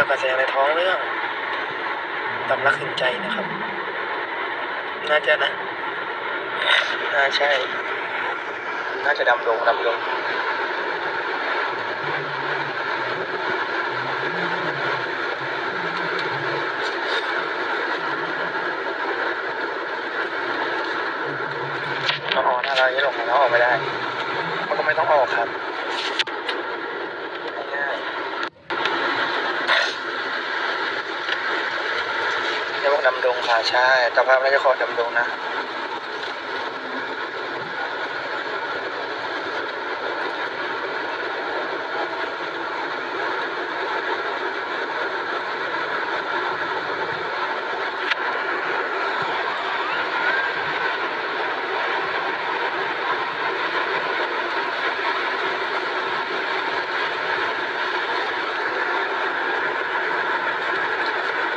ทำการแสดงในท้องเรื่องตำรักขึ้นใจนะครับ น่าจะนะ น่าใช่ น่าจะดำดงดำดงอ๋อถ้าเราจะหลงเราออกไม่ได้ มันก็ไม่ต้องออกครับง่าย ๆเรียกว่าดำดงค่ะใช่ต่ภาพน่าจะขอดำดงนะ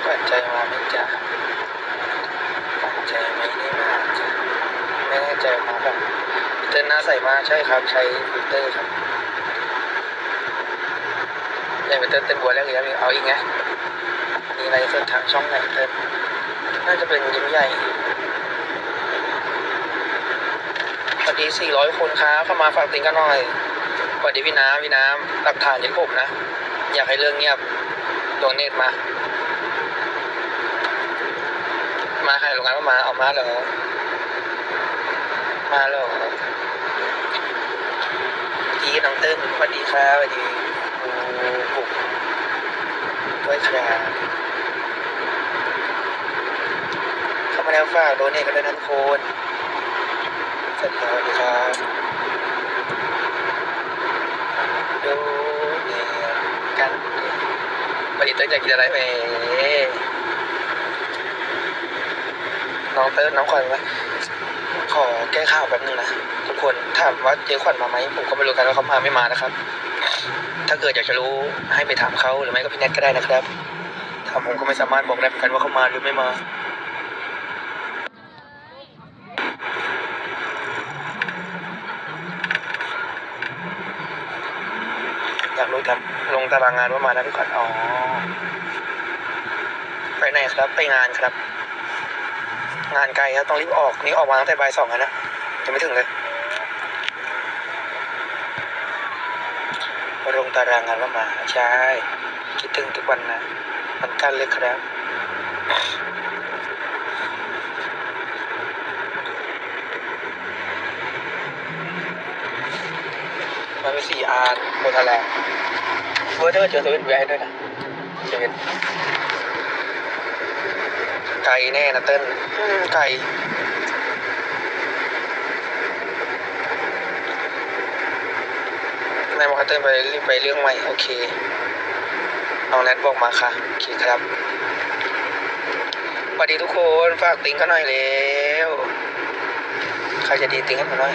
ปัจมาไม่จ้ะปัจจัยไม่ได้มาจ้ะ ไม่แน่ใจมาแบบเต้นหน้าใสมากใช่ครับ ใช้ฟิลเตอร์ครับอย่างเป็นเต้นเต้นบัวแล้วหรือยังเอาอีกไงมีอะไรเส้นทางช่องไหนเต้นน่าจะเป็นยิ้มใหญ่สวัสดี 400 คนครับเข้ามาฝากติงกันหน่อยสวัสดีพี่น้ำพี่น้ำหลักฐานจากผมนะ อยากให้เรื่องเงียบดวงเนตรมา มาใครโรงงานมา เอามาเหรอ มาเหรอดีน้องเติ้ลสวัสดีครับสวัสดีครูปุกด้วยครับเข้ามาแล้วฝากโดนเนทกันด้วยนะทุกคนสวัสดีครับสวัสดีครับโดเนทกันวันนี้เติ้ลอยากกินอะไรเอ่น้องเติร์ดน้องขวัญว่า ขอแก้ข่าวแป๊บนึงนะทุกคนถามว่าเจ๊ขวัญมาไหมผมก็ไม่รู้กันว่าเขามาไม่มานะครับ ถ้าเกิดอยากจะรู้ให้ไปถามเขาหรือไม่ก็พี่แนทก็ได้นะครับถามผมก็ไม่สามารถบอกได้เหมือนกันว่าเขามาหรือไม่มาอยากรู้ครับลงตารางงานว่ามานะพี่ขวัญอ๋อไปไหนครับไปงานครับ งานไกลครับต้องรีบออกนี่ออกมาตั้งแต่บ่ายสองแล้วนะยังไม่ถึงเลยลงตารางงานว่ามาใช่คิดถึงทุกวันนะมันกันเลยครับมันเป็นสี่อาร์โบทาแลนด์เวอร์เทอร์เจอเซเว่นแวร์ด้วยนะเซเว่น ไกลแน่นะเต้นอืมไกลนายบอกให้เต้นไปรีบไปเรื่องใหม่ โอเคน้องแนทบอกมาค่ะ โอเคครับสวัสดีทุกคน ฝากติ้งกันหน่อยเร็วใครจะดีติ้งให้ผมหน่อย